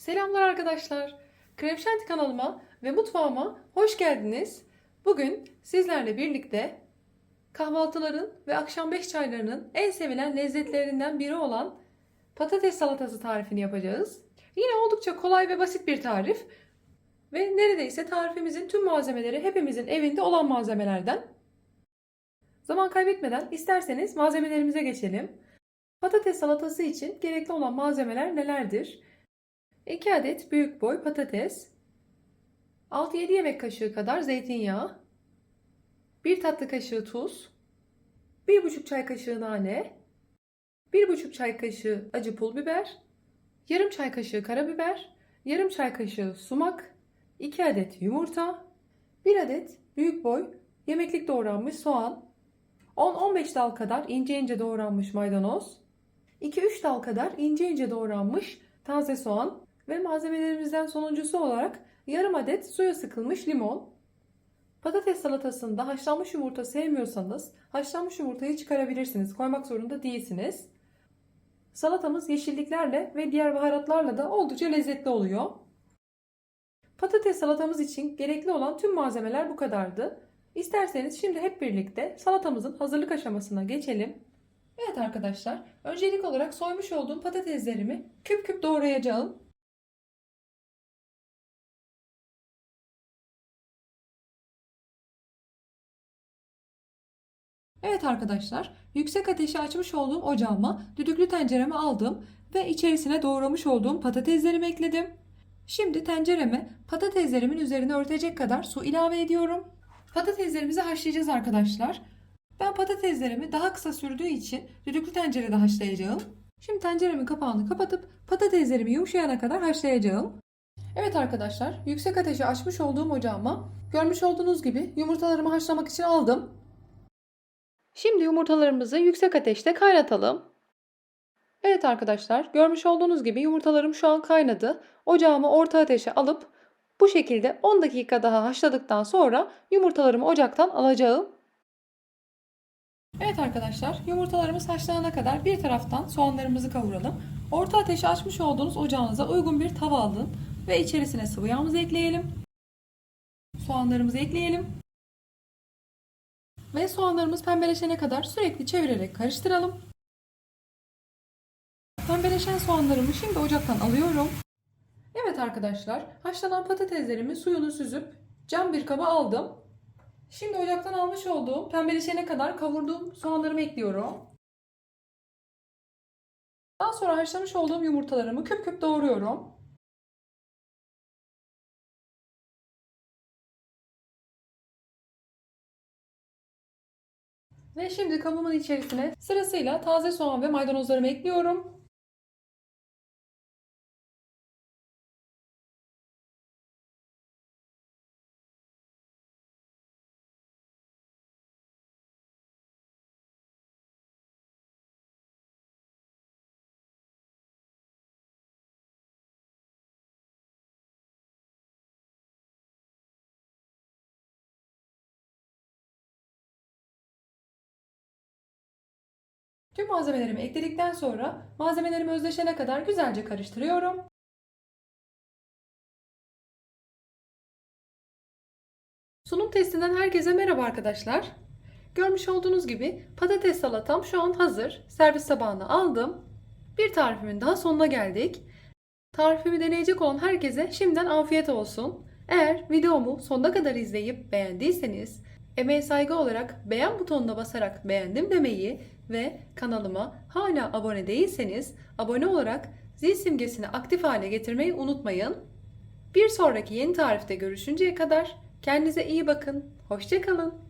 Selamlar arkadaşlar. Krem kanalıma ve mutfağıma hoş geldiniz. Bugün sizlerle birlikte kahvaltıların ve akşam beş çaylarının en sevilen lezzetlerinden biri olan patates salatası tarifini yapacağız. Yine oldukça kolay ve basit bir tarif ve neredeyse tarifimizin tüm malzemeleri hepimizin evinde olan malzemelerden. Zaman kaybetmeden isterseniz malzemelerimize geçelim. Patates salatası için gerekli olan malzemeler nelerdir? 2 adet büyük boy patates, 6-7 yemek kaşığı kadar zeytinyağı, 1 tatlı kaşığı tuz, 1,5 çay kaşığı nane, 1,5 çay kaşığı acı pul biber, yarım çay kaşığı karabiber, yarım çay kaşığı sumak, 2 adet yumurta, 1 adet büyük boy yemeklik doğranmış soğan, 10-15 dal kadar ince ince doğranmış maydanoz, 2-3 dal kadar ince ince doğranmış taze soğan ve malzemelerimizden sonuncusu olarak yarım adet suya sıkılmış limon. Patates salatasında haşlanmış yumurta sevmiyorsanız haşlanmış yumurtayı çıkarabilirsiniz. Koymak zorunda değilsiniz. Salatamız yeşilliklerle ve diğer baharatlarla da oldukça lezzetli oluyor. Patates salatamız için gerekli olan tüm malzemeler bu kadardı. İsterseniz şimdi hep birlikte salatamızın hazırlık aşamasına geçelim. Evet arkadaşlar, öncelik olarak soymuş olduğum patateslerimi küp küp doğrayacağım. Evet arkadaşlar, yüksek ateşe açmış olduğum ocağıma düdüklü tenceremi aldım ve içerisine doğramış olduğum patateslerimi ekledim. Şimdi tencereme patateslerimin üzerine örtecek kadar su ilave ediyorum. Patateslerimizi haşlayacağız arkadaşlar. Ben patateslerimi daha kısa sürdüğü için düdüklü tencerede haşlayacağım. Şimdi tenceremin kapağını kapatıp patateslerimi yumuşayana kadar haşlayacağım. Evet arkadaşlar, yüksek ateşe açmış olduğum ocağıma görmüş olduğunuz gibi yumurtalarımı haşlamak için aldım. Şimdi yumurtalarımızı yüksek ateşte kaynatalım. Evet arkadaşlar, görmüş olduğunuz gibi yumurtalarım şu an kaynadı. Ocağımı orta ateşe alıp bu şekilde 10 dakika daha haşladıktan sonra yumurtalarımı ocaktan alacağım. Evet arkadaşlar, yumurtalarımız haşlanana kadar bir taraftan soğanlarımızı kavuralım. Orta ateşe açmış olduğunuz ocağınıza uygun bir tava alın ve içerisine sıvı yağımızı ekleyelim. Soğanlarımızı ekleyelim. Ve soğanlarımız pembeleşene kadar sürekli çevirerek karıştıralım. Pembeleşen soğanlarımı şimdi ocaktan alıyorum. Evet arkadaşlar, haşlanan patateslerimi suyunu süzüp cam bir kaba aldım. Şimdi ocaktan almış olduğum pembeleşene kadar kavurduğum soğanlarımı ekliyorum. Daha sonra haşlamış olduğum yumurtalarımı küp küp doğruyorum. Ve şimdi kabımın içerisine sırasıyla taze soğan ve maydanozlarımı ekliyorum. Tüm malzemelerimi ekledikten sonra malzemelerim özleşene kadar güzelce karıştırıyorum. Sunum testinden herkese merhaba arkadaşlar. Görmüş olduğunuz gibi patates salatam şu an hazır. Servis tabağına aldım. Bir tarifimin daha sonuna geldik. Tarifimi deneyecek olan herkese şimdiden afiyet olsun. Eğer videomu sonuna kadar izleyip beğendiyseniz emeğe saygı olarak beğen butonuna basarak beğendim demeyi ve kanalıma hala abone değilseniz abone olarak zil simgesini aktif hale getirmeyi unutmayın. Bir sonraki yeni tarifte görüşünceye kadar kendinize iyi bakın. Hoşçakalın.